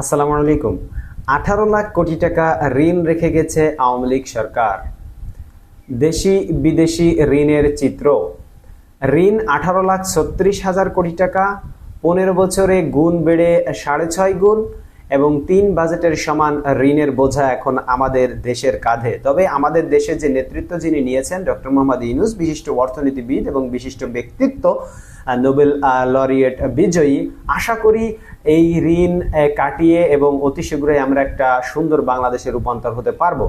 আসসালামু আলাইকুম। আঠারো লাখ কোটি টাকা ঋণ রেখে গেছে আওয়ামী লীগ সরকার। দেশি বিদেশি ঋণের চিত্র। ঋণ আঠারো লাখ ছত্রিশ হাজার কোটি টাকা, পনেরো বছরে গুণ বেড়ে সাড়ে ছয় গুণ এবং তিন বাজেটের সমান ঋণের বোঝা এখন আমাদের দেশের কাঁধে। তবে আমাদের দেশে যে নেতৃত্ব যিনি নিয়েছেন, ডক্টর মোহাম্মদ ইউনুস, বিশিষ্ট অর্থনীতিবিদ এবং বিশিষ্ট ব্যক্তিত্ব নোবেল লরিয়েট বিজয়ী, আশা করি এই ঋণ কাটিয়ে এবং অতি শীঘ্রই আমরা একটা সুন্দর বাংলাদেশে রূপান্তর হতে পারব।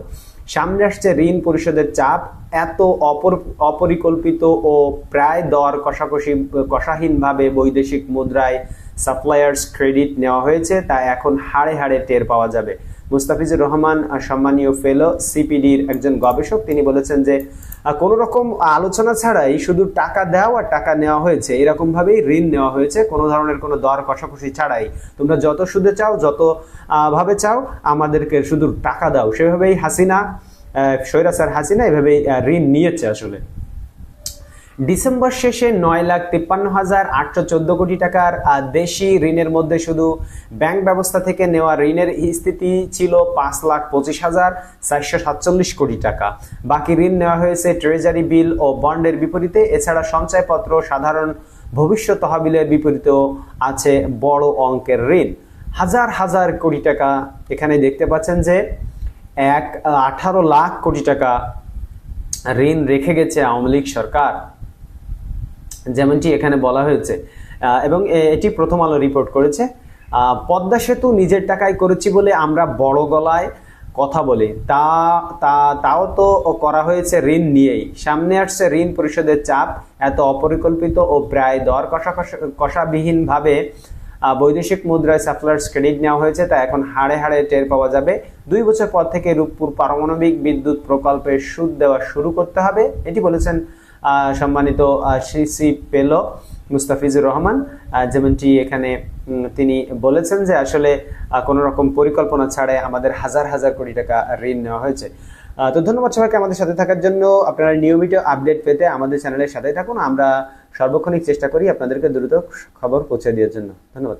সামনে আসছে ঋণ পরিশোধের চাপ, এত অপর, অপরিকল্পিত ও প্রায় দর কষাকষি, কষাহীনভাবে বৈদেশিক মুদ্রায় সাপ্লায়ার্স ক্রেডিট নেওয়া হয়েছে, তা এখন হাড়ে হাড়ে টের পাওয়া যাবে। মুস্তাফিজুর রহমান সম্মানীয় ফেলো সিপিডির একজন গবেষক, তিনি বলেছেন যে কোনো রকম আলোচনা ছাড়াই শুধু টাকা দেওয়া আর টাকা নেওয়া হয়েছে এরকম ভাবেই ঋণ নেওয়া হয়েছে, কোনো ধরনের কোনো দর কষাকষি ছাড়াই। তোমরা যত সুদে চাও, যত ভাবে চাও, আমাদেরকে শুধু টাকা দাও। সেভাবেই হাসিনা স্বৈরাচার হাসিনা এভাবেই ঋণ নিয়েছে আসলে। ডিসেম্বর শেষে নয় লাখ তিপ্পান্ন হাজার আটশো চোদ্দ কোটি টাকার দেশি ঋণের মধ্যে শুধু ব্যাংক ব্যবস্থা থেকে নেওয়া ঋণের স্থিতি ছিল পাঁচ লাখ পঁচিশ হাজার চারশো সাতচল্লিশ কোটি টাকা। বাকি ঋণ নেওয়া হয়েছে ট্রেজারি বিল ও বন্ডের বিপরীতে। এছাড়া সঞ্চয়পত্র সাধারণ ভবিষ্যৎ তহবিলের বিপরীতেও আছে বড় অঙ্কের ঋণ। হাজার হাজার কোটি টাকা এখানে দেখতে পাচ্ছেন যে এক আঠারো লাখ কোটি টাকা ঋণ রেখে গেছে আওয়ামী লীগ সরকার। যেমনটি এখানে বলা হয়েছে। এবং এটি প্রথম আলো রিপোর্ট করেছে। পদ্মা সেতু নিজের টাকায় করেছি বলে আমরা বড় গলায় কথা বলি। তা তা, তাও তো করা হয়েছে ঋণ নিয়েই। সামনে আসছে ঋণ পরিশোধের চাপ, এত অপরিকল্পিত ও প্রায় দর কষা কষাবিহীনভাবে বৈদেশিক মুদ্রায় সাপ্লায়ার্স ক্রেডিট নেওয়া হয়েছে, তা এখন হাড়ে হাড়ে টের পাওয়া যাবে। দুই বছর পর থেকে রূপপুর পারমাণবিক বিদ্যুৎ প্রকল্পের সুদ দেওয়া শুরু করতে হবে, এটি বলেছেন সম্মানিত সিসি পেল মুস্তাফিজুর রহমান। যেমনটি এখানে তিনি বলেছেন যে আসলে কোনো রকম পরিকল্পনা ছাড়াই আমাদের হাজার হাজার কোটি টাকা ঋণ নেওয়া হয়েছে। তো ধন্যবাদ সবাইকে আমাদের সাথে থাকার জন্য। আপনারা নিয়মিত আপডেট পেতে আমাদের চ্যানেলের সাথেই থাকুন। আমরা সর্বক্ষণিক চেষ্টা করি আপনাদেরকে দ্রুত খবর পৌঁছে দেওয়ার জন্য। ধন্যবাদ